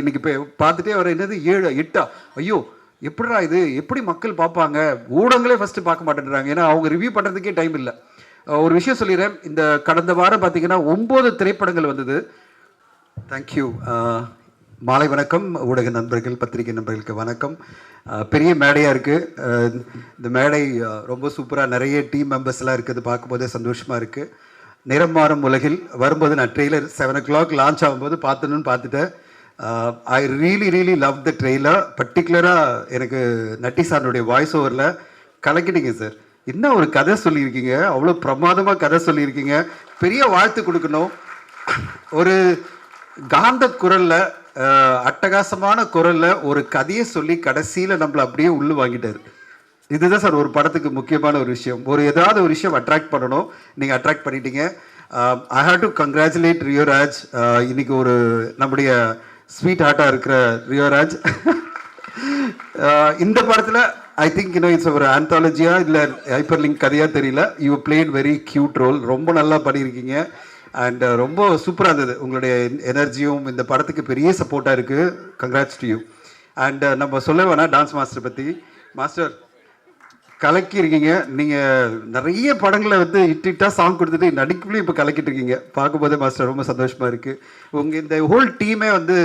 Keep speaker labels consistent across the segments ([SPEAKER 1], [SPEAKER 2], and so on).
[SPEAKER 1] இன்னைக்கு இப்போ பார்த்துட்டே வர என்னது? ஏழு எட்டா? ஐயோ எப்படிடா இது? எப்படி மக்கள் பார்ப்பாங்க? ஊடகங்களே ஃபர்ஸ்ட் பார்க்க மாட்டேன்றாங்க. ஏன்னா அவங்க ரிவ்யூ பண்ணுறதுக்கே டைம் இல்லை. ஒரு விஷயம் சொல்லிடுறேன். இந்த கடந்த வாரம் பார்த்தீங்கன்னா ஒம்பது திரைப்படங்கள் வந்தது. தேங்க்யூ மாலை வணக்கம். ஊடக நண்பர்கள் பத்திரிகை நண்பர்களுக்கு வணக்கம். பெரிய மேடையாக இருக்குது இந்த மேடை ரொம்ப சூப்பராக நிறைய டீம் மெம்பர்ஸ்லாம் இருக்குது பார்க்கும்போதே சந்தோஷமாக இருக்குது நிறம் மாறும் உலகில். வரும்போது நான் trailer seven o'clock launch ஆகும்போது பார்த்தணுன்னு பார்த்துட்டேன். I really really love the trailer பர்டிகுலராக எனக்கு நட்டி சாருடைய வாய்ஸ் ஓவரில் கலக்கிட்டீங்க சார் என்ன ஒரு கதை சொல்லியிருக்கீங்க? அவ்வளோ பிரமாதமாக கதை சொல்லியிருக்கீங்க. பெரிய வாழ்த்து கொடுக்கணும். ஒரு காந்த குரலில் அட்டகாசமான குரலில் ஒரு கதையை சொல்லி கடைசியில் நம்மளை அப்படியே உள்ளு வாங்கிட்டார். இதுதான் சார் ஒரு படத்துக்கு முக்கியமான ஒரு விஷயம். ஒரு ஏதாவது ஒரு விஷயம் அட்ராக்ட் பண்ணணும். நீங்கள் அட்ராக்ட் பண்ணிட்டீங்க. I have to congratulate Rio Raj இன்னைக்கு ஒரு நம்முடைய ஸ்வீட் ஹார்ட்டாக இருக்கிற ரியோராஜ். இந்த படத்தில் ஐ திங்க் இன்னும் இட்ஸ் ஒரு ஆந்தாலஜியா இல்லை ஹைப்பர் லிங்க் கதையாக தெரியல. You played very cute role ரொம்ப நல்லா பண்ணியிருக்கீங்க. அண்ட் ரொம்ப சூப்பராக இருந்தது. உங்களுடைய எனர்ஜியும் இந்த படத்துக்கு பெரிய சப்போர்ட்டாக இருக்குது கங்க்ராட்ஸ் டு யூ அண்ட் நம்ம சொல்ல வேணாம் டான்ஸ் மாஸ்டர் பற்றி மாஸ்டர் கலக்கியிருக்கீங்க. நீங்கள் நிறைய படங்களை வந்து இட்டிட்டா சாங் கொடுத்துட்டு நடிப்புலையும் இப்போ கலக்கிட்டு இருக்கீங்க பார்க்கும்போதே மாஸ்டர் ரொம்ப சந்தோஷமாக இருக்குது உங்கள் இந்த ஹோல் டீமே வந்து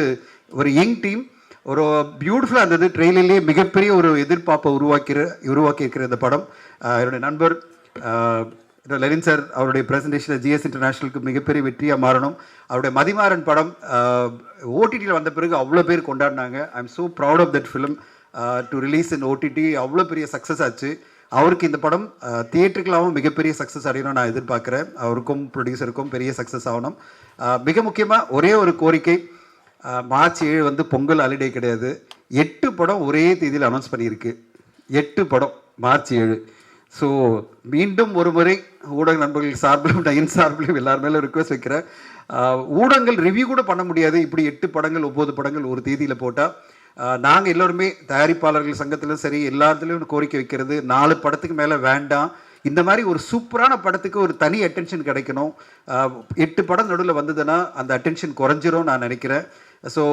[SPEAKER 1] ஒரு யங் டீம் ஒரு பியூட்டிஃபுல்லாக இருந்தது. ட்ரெயிலர்லேயே மிகப்பெரிய ஒரு எதிர்பார்ப்பை உருவாக்கிற உருவாக்கியிருக்கிற இந்த படம். என்னுடைய நண்பர் லெனின் சார் அவருடைய பிரசன்டேஷனில் ஜிஎஸ் இன்டர்நேஷனலுக்கு மிகப்பெரிய வெற்றியாக மாறணும். அவருடைய மதிமாறன் படம் ஓடிடியில் வந்த பிறகு அவ்வளோ பேர் கொண்டாடினாங்க. I am so proud of that film to release in OTT அவ்வளோ பெரிய சக்ஸஸ் ஆச்சு. அவருக்கு இந்த படம் தியேட்டருக்களாகவும் மிகப்பெரிய சக்ஸஸ் அடையணும் நான் எதிர்பார்க்குறேன். அவருக்கும் ப்ரொடியூசருக்கும் பெரிய சக்ஸஸ் ஆகணும். மிக முக்கியமாக ஒரே ஒரு கோரிக்கை மார்ச் ஏழு வந்து பொங்கல் ஹாலிடே கிடையாது. எட்டு படம் ஒரே தேதியில் அனௌன்ஸ் பண்ணியிருக்கு. எட்டு படம் மார்ச் ஏழு. ஸோ மீண்டும் ஒரு முறை ஊடக நண்பர்கள் சார்பிலும் நயன் சார்பிலும் எல்லார் மேலும் ரிக்வஸ்ட் வைக்கிறேன். ஊடகங்கள் ரிவ்யூ கூட பண்ண முடியாது. இப்படி எட்டு படங்கள் ஒம்பது படங்கள் ஒரு தேதியில் போட்டால் நாங்கள் எல்லோருமே தயாரிப்பாளர்கள் சங்கத்திலும் சரி எல்லாத்துலேயும் கோரிக்கை வைக்கிறது. நாலு படத்துக்கு மேலே வேண்டாம். இந்த மாதிரி ஒரு சூப்பரான படத்துக்கு ஒரு தனி அட்டென்ஷன் கிடைக்கணும். எட்டு படம் நடுவில் வந்ததுன்னா அந்த அட்டென்ஷன் குறைஞ்சிரும் நான் நினைக்கிறேன். ஸோ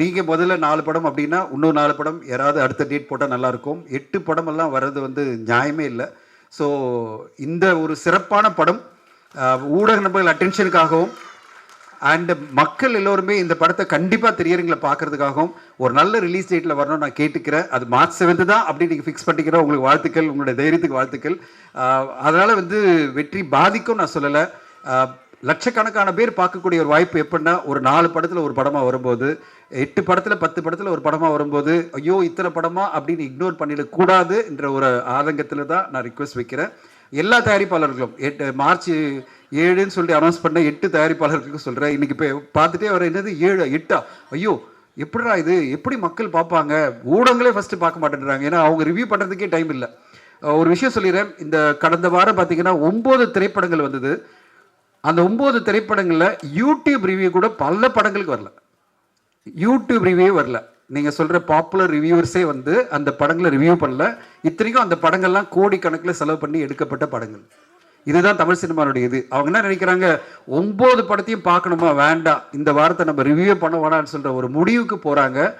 [SPEAKER 1] நீங்கள் முதல்ல நாலு படம் அப்படின்னா இன்னும் நாலு படம் யாராவது அடுத்த டேட் போட்டால் நல்லாயிருக்கும். எட்டு படமெல்லாம் வர்றது வந்து நியாயமே இல்லை. ஸோ இந்த ஒரு சிறப்பான படம் ஊடக நபர்கள் அட்டென்ஷனுக்காகவும் அண்ட் மக்கள் எல்லோருமே இந்த படத்தை கண்டிப்பாக தெரியறீங்களை பார்க்கறதுக்காகவும் ஒரு நல்ல ரிலீஸ் டேட்டில் வரணும்னு நான் கேட்டுக்கிறேன். அது மார்ச் செவன்த்து தான் அப்படி நீங்கள் ஃபிக்ஸ் பண்ணிக்கிறேன் உங்களுக்கு வாழ்த்துக்கள் உங்களுடைய தைரியத்துக்கு வாழ்த்துக்கள். அதனால் வந்து வெற்றி பாதிக்கும் நான் சொல்லலை. லட்சக்கணக்கான பேர் பார்க்கக்கூடிய ஒரு வாய்ப்பு எப்படின்னா ஒரு நாலு படத்தில் ஒரு படமாக வரும்போது எட்டு படத்தில் பத்து படத்தில் ஒரு படமாக வரும்போது ஐயோ இத்தனை படமா அப்படின்னு இக்னோர் பண்ணிடக்கூடாது என்ற ஒரு ஆதங்கத்தில் தான் நான் ரிக்வெஸ்ட் வைக்கிறேன். எல்லா தயாரிப்பாளர்களும் எட்டு மார்ச் ஏழுன்னு சொல்லி அனௌன்ஸ் பண்ண எட்டு தயாரிப்பாளர்களுக்கும் சொல்கிறேன் இன்னைக்கு இப்போ பார்த்துட்டே வர என்னது? ஏழு எட்டா? ஐயோ எப்படிடா இது? எப்படி மக்கள் பார்ப்பாங்க? ஊடகங்களே ஃபஸ்ட்டு பார்க்க மாட்டேன்றாங்க. ஏன்னா அவங்க ரிவ்யூ பண்ணுறதுக்கே டைம் இல்லை. ஒரு விஷயம் சொல்லிடுறேன். இந்த கடந்த வாரம் பார்த்தீங்கன்னா ஒம்பது திரைப்படங்கள் வந்தது. அந்த ஒம்பது திரைப்படங்களில் யூடியூப் ரிவ்யூ கூட பல படங்களுக்கு வரல. யூடியூப் ரிவ்யூ வரல. நீங்கள் சொல்கிற பாப்புலர் ரிவ்யூவர்ஸே வந்து அந்த படங்களை ரிவ்யூ பண்ணல. இத்தனைக்கும் அந்த படங்கள்லாம் கோடிக்கணக்கில் செலவு பண்ணி எடுக்கப்பட்ட படங்கள். இதுதான் தமிழ் சினிமாவுடைய இது. அவங்க என்ன நினைக்கிறாங்க? ஒம்பது படத்தையும் பார்க்கணுமா? வேண்டாம். இந்த வாரத்தை நம்ம ரிவ்யூ பண்ண வேணாம்னு சொல்கிற ஒரு முடிவுக்கு போகிறாங்க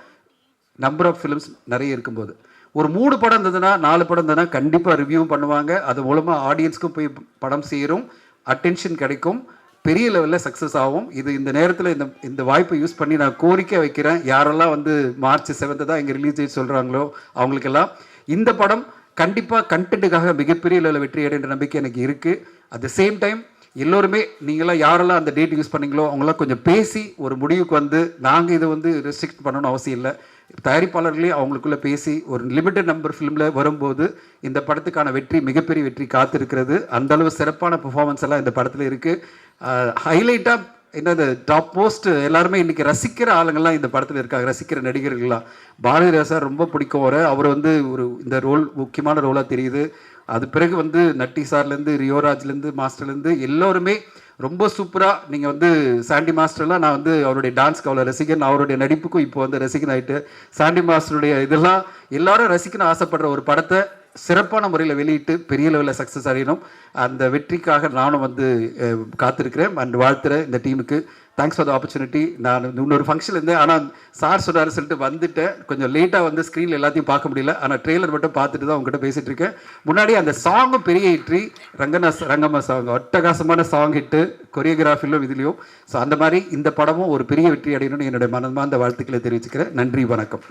[SPEAKER 1] நம்பர் ஆஃப் ஃபிலிம்ஸ் நிறைய இருக்கும்போது. ஒரு மூணு படம் இருந்ததுன்னா நாலு படம் இருந்ததுன்னா கண்டிப்பாக ரிவ்யூவும் பண்ணுவாங்க. அது மூலமாக ஆடியன்ஸ்க்கும் போய் படம் சேரும். அட்டென்ஷன் கிடைக்கும். பெரிய லெவலில் சக்ஸஸ் ஆகும். இது இந்த நேரத்தில் இந்த இந்த வாய்ப்பை யூஸ் பண்ணி நான் கோரிக்கை வைக்கிறேன். யாரெல்லாம் வந்து மார்ச் செவன்த்து தான் இங்கே ரிலீஸ் டேட் சொல்கிறாங்களோ அவங்களுக்கெல்லாம் இந்த படம் கண்டிப்பாக கண்டென்ட்டுக்காக மிகப்பெரிய லெவலில் வெற்றி அடைன்ற நம்பிக்கை எனக்கு இருக்குது அட் த சேம் டைம் எல்லோருமே நீங்களாம் யாரெல்லாம் அந்த டேட் யூஸ் பண்ணீங்களோ அவங்களாம் கொஞ்சம் பேசி ஒரு முடிவுக்கு வந்து நாங்கள் இதை வந்து ரெஸ்ட்ரிக்ட் பண்ணணும்னு அவசியம் இல்லை. தயாரிப்பாளர்களே அவங்களுக்குள்ளே பேசி ஒரு லிமிட்டட் நம்பர் ஃபிலிமில் வரும்போது இந்த படத்துக்கான வெற்றி மிகப்பெரிய வெற்றி காத்திருக்கிறது. அந்தளவு சிறப்பான பெர்ஃபார்மன்ஸ் எல்லாம் இந்த படத்தில் இருக்குது ஹைலைட்டாக என்னது? டாப் மோஸ்ட் எல்லாருமே இன்றைக்கி ரசிக்கிற ஆளுங்கள்லாம் இந்த படத்தில் இருக்காங்க. ரசிக்கிற நடிகர்கள்லாம். பாரதி சார் ரொம்ப பிடிக்கும் வர அவர் வந்து ஒரு இந்த ரோல் முக்கியமான ரோலாக தெரியுது. அது பிறகு வந்து நட்டி சார்லேருந்து ரியோராஜ்லேருந்து மாஸ்டர்லேருந்து எல்லோருமே ரொம்ப சூப்பராக நீங்கள் வந்து சாண்டி மாஸ்டர்லாம் நான் வந்து அவருடைய டான்ஸ்க்கு அவ்வளோ ரசிகன் அவருடைய நடிப்புக்கும் இப்போ வந்து ரசிகன் ஆகிட்டு சாண்டி மாஸ்டருடைய இதெல்லாம் எல்லாரும் ரசிக்கணும் ஆசைப்படுற ஒரு படத்தை சிறப்பான முறையில் வெளியிட்டு பெரிய லெவலில் சக்ஸஸ் அடையணும். அந்த வெற்றிக்காக நானும் வந்து காத்திருக்கிறேன். அண்ட் வாழ்த்துறேன் இந்த டீமுக்கு தேங்க்ஸ் ஃபார் த ஆப்பர்ச்சுனிட்டி நான் இன்னொரு ஃபங்க்ஷன் இருந்தேன். ஆனால் சார் சொன்னார் சொல்லிட்டு வந்துட்டேன். கொஞ்சம் லேட்டாக வந்து ஸ்க்ரீனில் எல்லாத்தையும் பார்க்க முடியல. ஆனால் ட்ரெய்லர் மட்டும் பார்த்துட்டு தான் உங்ககிட்ட பேசிகிட்டு இருக்கேன். முன்னாடி அந்த சாங்கும் பெரிய ஹிட்ரி ரங்கனா ரங்கம்மா சாங் அட்டகாசமான சாங் ஹிட்டு கொரியோகிராஃபிலும் இதுலேயும். ஸோ அந்த மாதிரி இந்த படமும் ஒரு பெரிய வெற்றி அடையணும்னு என்னுடைய மனமார்ந்த வாழ்த்துக்களை தெரிவிச்சுக்கிறேன். நன்றி வணக்கம்.